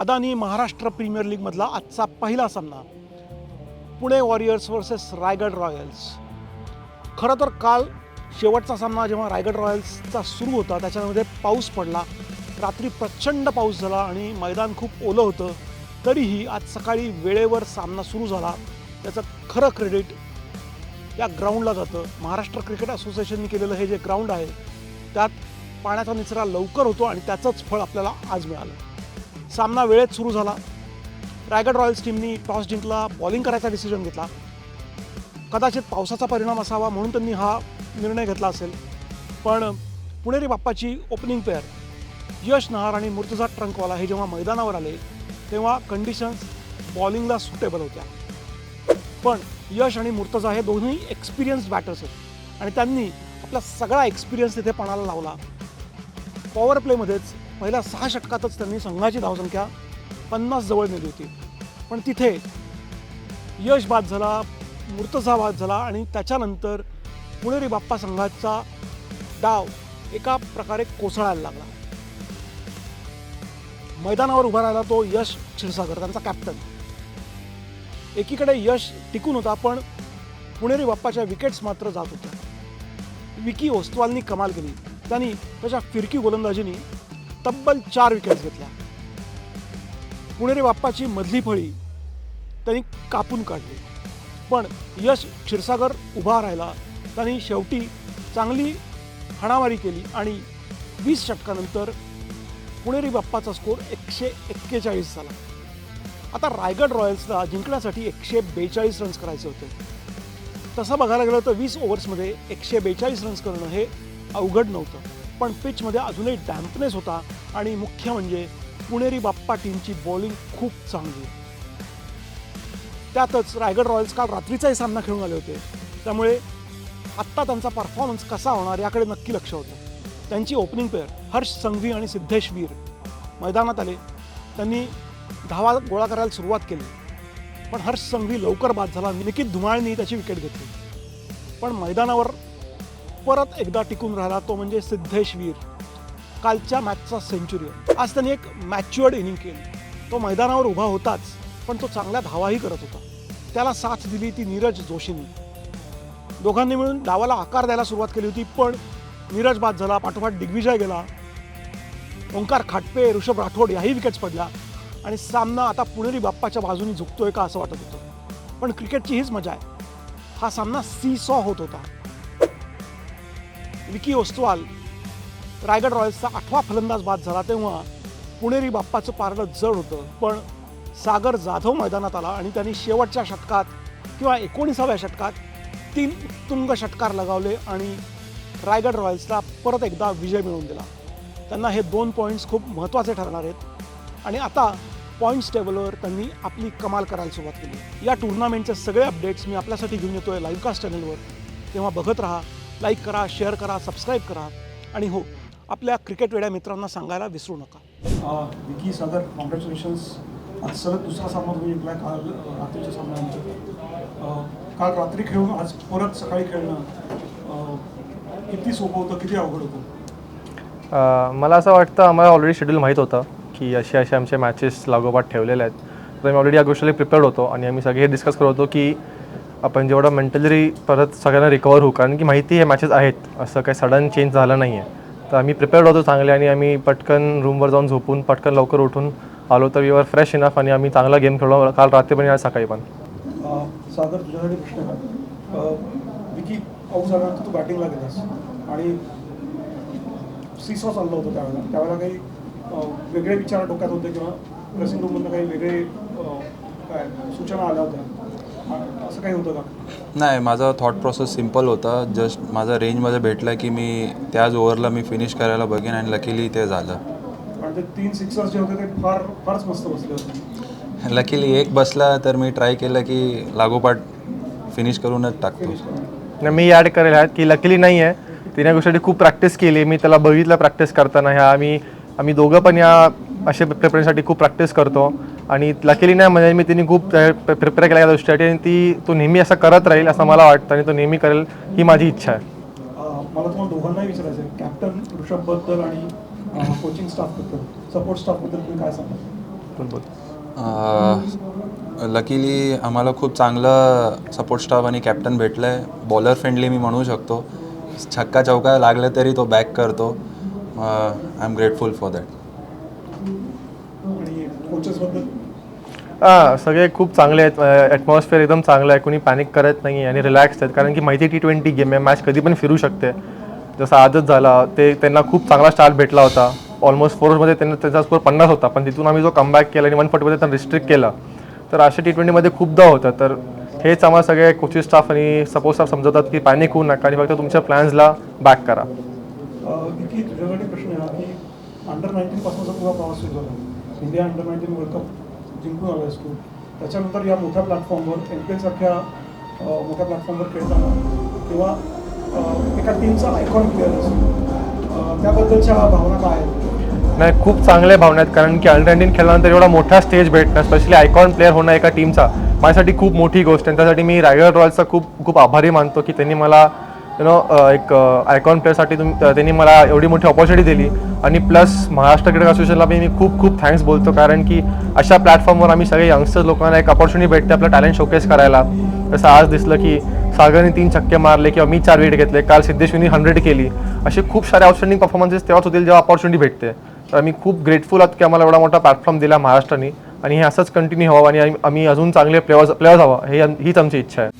Adani Maharashtra premier लीगमधला आजचा पहिला सामना. Pune warriors versus Raigad royals. खरं तर काल शेवटचा सामना जेव्हा रायगड रॉयल्सचा सुरू होता त्याच्यामध्ये पाऊस पडला. रात्री प्रचंड पाऊस झाला आणि मैदान खूप ओलं होतं. तरीही आज सकाळी वेळेवर सामना सुरू झाला. त्याचं खरं क्रेडिट या ग्राउंडला जातं. महाराष्ट्र क्रिकेट असोसिएशनने केलेलं हे जे ग्राउंड आहे त्यात पाण्याचा निचरा लवकर होतो आणि त्याचंच फळ आपल्याला आज मिळालं. सामना वेळेत सुरू झाला. रायगड रॉयल्स टीमनी टॉस जिंकला बॉलिंग करायचा डिसिजन घेतला. कदाचित पावसाचा परिणाम असावा म्हणून त्यांनी हा निर्णय घेतला असेल. पण पुणेरी बाप्पाची ओपनिंग पेअर यश नहार आणि मुर्तजा ट्रंकवाला हे जेव्हा मैदानावर आले तेव्हा कंडिशन्स बॉलिंगला सुटेबल होत्या. पण यश आणि मुर्तजा हे दोन्ही एक्सपिरियन्स बॅटर्स आहेत आणि त्यांनी आपला सगळा एक्सपिरियन्स तिथे पणाला लावला. पॉवर प्लेमध्येच पहिल्या सहा षटकातच त्यांनी संघाची धावसंख्या पन्नास जवळ नेली होती. पण तिथे यश बाद झाला मुर्तझा बाद झाला आणि त्याच्यानंतर पुणेरी बाप्पा संघाचा डाव एका प्रकारे कोसळायला लागला. मैदानावर उभा राहिला तो यश क्षीरसागर त्यांचा कॅप्टन एकीकडे यश टिकून होता पण पुणेरी बाप्पाच्या विकेट्स मात्र जात होत्या. विकी ओस्तवालनी कमाल केली. त्यांनी त्याच्या फिरकी गोलंदाजीने तब्बल चार विकेट्स घेतल्या. पुणेरी बाप्पाची मधली फळी त्यांनी कापून काढली. पण यश क्षीरसागर उभा राहिला. त्यांनी शेवटी चांगली हाणामारी केली आणि वीस षटकानंतर पुणेरी बाप्पाचा स्कोर एकशे एक्केचाळीस झाला. आता रायगड रॉयल्सला जिंकण्यासाठी एकशे बेचाळीस रन्स करायचे होते. तसं बघायला गेलं तर वीस ओव्हर्समध्ये एकशे बेचाळीस रन्स करणं हे अवघड नव्हतं. पण पिचमध्ये अजूनही डॅम्पनेस होता आणि मुख्य म्हणजे पुणेरी बाप्पा टीमची बॉलिंग खूप चांगली. त्यातच रायगड रॉयल्स काल रात्रीचाही सामना खेळून आले होते. त्यामुळे आत्ता त्यांचा परफॉर्मन्स कसा होणार याकडे नक्की लक्ष होतं. त्यांची ओपनिंग पेअर हर्ष संघवी आणि सिद्धेश वीर मैदानात आले. त्यांनी धावा गोळा करायला सुरुवात केली. पण हर्ष संघवी लवकर बाद झाला. निकित धुमाळनी त्याची विकेट घेतली. पण मैदानावर परत एकदा टिकून राहिला तो म्हणजे सिद्धेशवीर. कालच्या मॅचचा सेंचुरियन आज त्यांनी एक मॅच्युअर्ड इनिंग केली. तो मैदानावर उभा होताच पण तो चांगल्या धावाही करत होता. त्याला साथ दिली ती नीरज जोशींनी. दोघांनी मिळून डावाला आकार द्यायला सुरुवात केली होती पण नीरज बाद झाला पाठोपाठ दिग्विजय गेला. ओंकार खाटपे ऋषभ राठोड याही विकेट्स पडल्या. आणि सामना आता पुणेरी बाप्पाच्या बाजूनी झुकतोय का असं वाटत होतं. पण क्रिकेटची हीच मजा आहे. हा सामना सी सॉ होत होता. विकी ओस्तवाल रायगड रॉयल्सचा आठवा फलंदाज बाद झाला तेव्हा पुणेरी बाप्पाचं पारडं जड होतं. पण सागर जाधव मैदानात आला आणि त्यांनी शेवटच्या षटकात किंवा एकोणीसाव्या षटकात तीन उत्तुंग षटकार लगावले आणि रायगड रॉयल्सला परत एकदा विजय मिळवून दिला. त्यांना हे दोन पॉईंट्स खूप महत्त्वाचे ठरणार आहेत. आणि आता पॉईंट्स टेबलवर त्यांनी आपली कमाल करायला सुरुवात केली. या टुर्नामेंटचे सगळे अपडेट्स मी आपल्यासाठी घेऊन येतो आहे लाईव्हकास्ट चॅनलवर तेव्हा बघत राहा. लाईक करा शेअर करा सबस्क्राईब करा. आणि हो आपल्या क्रिकेट वेड्या मित्रांना सांगायला विसरू नका. विकी सागर कॉंग्रॅच्युलेशन्स आज सलग दुसरा सामना तुम्ही जिंकलाय काल रात्रीच्या सामन्यानंतर. अ, काल रात्री खेळून आज परत सकाळी खेळणं अ, किती सोपं होतं किती अवघड होतं? मला असं वाटतं आम्हाला ऑलरेडी शेड्यूल माहीत होतं की असे असे आमचे मॅचेस लागोपाठ ठेवलेले आहेत. तर आम्ही ऑलरेडी या गोष्टीला प्रिपेअर्ड होतो आणि आम्ही सगळे हे डिस्कस करत होतो की आपण जेवढं मेंटली परत सगळ्यांना रिकवर होऊ कारण की माहिती आहे मॅचेस आहेत. असं काही सडन चेंज झालं नाही आहे तर आम्ही प्रिपेअर्ड होतो चांगले आणि आम्ही पटकन रूमवर जाऊन झोपून पटकन लवकर उठून आलो. तर वी फ्रेश इनफ आणि आम्ही चांगला गेम खेळलो. काल रात्री पण आणि आज सकाळी पण. सागर तुझ्यासाठी प्रश्न विकी पाऊस झाल्यानंतर तू बॅटिंगला गेलास. आणि सीसॉ चाललं होतं त्यावेळेला. त्यावेळेला काही वेगळे विचार डोक्यात होते किंवा ड्रेसिंग रूममधनं काही वेगळे काय सूचना आल्या होत्या? असं काही होतं का? नाही माझा थॉट प्रोसेस सिंपल होता. जस्ट माझा रेंजमध्ये भेटला की मी त्याच ओव्हरला मी फिनिश करायला बघेन आणि लकीली ते झालं. आणि ते तीन सिक्सर्स जे होते ते फार फारच मस्त बसले होते. लकीली एक बसला तर मी ट्राय केलं की लागोपाठ फिनिश करूनच टाकतो. आणि मी ॲड करेल ह्यात की लकीली नाही आहे तिने या गोष्टीसाठी खूप प्रॅक्टिस केली. मी त्याला बघितलं प्रॅक्टिस करताना. ह्या आम्ही आम्ही दोघं पण या असे प्रिपरेशनसाठी खूप प्रॅक्टिस करतो. आणि लकीली नाही म्हणजे मी तिने खूप प्रिपेअर केल्या या गोष्टीसाठी आणि ती तो नेहमी असं करत राहील असं मला वाटतं आणि तो नेहमी करेल ही माझी इच्छा आहे. मला तुम्हाला दोघांनाही विचारायचं आहे कॅप्टन ऋषभबद्दल आणि कोचिंग स्टाफबद्दल सपोर्ट स्टाफबद्दल तुम्ही काय सांगाल? लकीली आम्हाला खूप चांगलं सपोर्ट स्टाफ आणि कॅप्टन भेटलं आहे बॉलर फ्रेंडली मी म्हणू शकतो. छक्का चौका लागले तरी तो बॅक करतो. I am grateful for that हां सगळे खूप चांगले आहेत. ॲटमॉस्फिअर एकदम चांगलं आहे. कोणी पॅनिक करत नाही आणि रिलॅक्स आहेत. कारण की माहिती टी ट्वेंटी गेम आहे. मॅच कधी पण फिरू शकते. जसं आजच झाला ते त्यांना खूप चांगला स्टार्ट भेटला होता. ऑलमोस्ट फोरमध्ये त्यांना त्याचा स्कोर पन्नास होता. पण तिथून आम्ही जो कमबॅक केला आणि वन फोर्टीमध्ये त्यांना रिस्ट्रिक्ट केला तर अशा टी ट्वेंटीमध्ये खूपदा होतं. तर हेच आम्हाला सगळे कोचिंग स्टाफ आणि सपोर्ट स्टाफ समजवतात की पॅनिक होऊ नका आणि फक्त तुमच्या प्लॅन्सला बॅक करा. अंडर सुरू झाला. India under nineteen world cup जिंकून आलायस तू त्याच्यानंतर या मोठ्या प्लॅटफॉर्मवर एम पी एलसारख्या मोठ्या प्लॅटफॉर्मवर खेळताना किंवा एका टीमचा आयकॉन प्लेअर असतो त्याबद्दलच्या भावना काय आहेत? नाही खूप चांगल्या भावना आहेत. कारण की अंडर नाईन्टीन खेळल्यानंतर एवढा मोठा स्टेज भेटणं स्पेशली आयकॉन प्लेअर होणं एका टीमचा माझ्यासाठी खूप मोठी गोष्ट आहे. त्यासाठी मी रायगड रॉयल्सचा खूप खूप आभारी मानतो की त्यांनी मला यु नो एक आयकॉन प्लेअरसाठी तुम्ही त्यांनी मला एवढी मोठी ऑपॉर्च्युनिटी दिली. आणि प्लस महाराष्ट्र क्रिकेट असोसिएशनला मी खूप खूप थँक्स बोलतो. कारण की अशा प्लॅटफॉर्मवर आम्ही सगळे यंगस्टर्स लोकांना एक ऑपॉर्च्युनिटी भेटते आपलं टॅलेंट शोकेस करायला. जसं आज दिसलं की सागरने तीन छक्के मारले किंवा मी चार विकेट घेतले. काल सिद्धेश्वरीने हंड्रेड केली. असे खूप सारे आउटस्टँडिंग परफॉर्मन्सेस तेव्हाच होतील जेव्हा ऑपॉर्च्युनिटी भेटते. तर आम्ही खूप ग्रेटफुल आहोत की आम्हाला एवढा मोठा प्लॅटफॉर्म दिला महाराष्ट्राने. आणि हे असंच कंटिन्यू हवं आणि आम्ही- अजून चांगले प्लेयर्स प्लेयर्स हवं हे हीच आमची इच्छा आहे.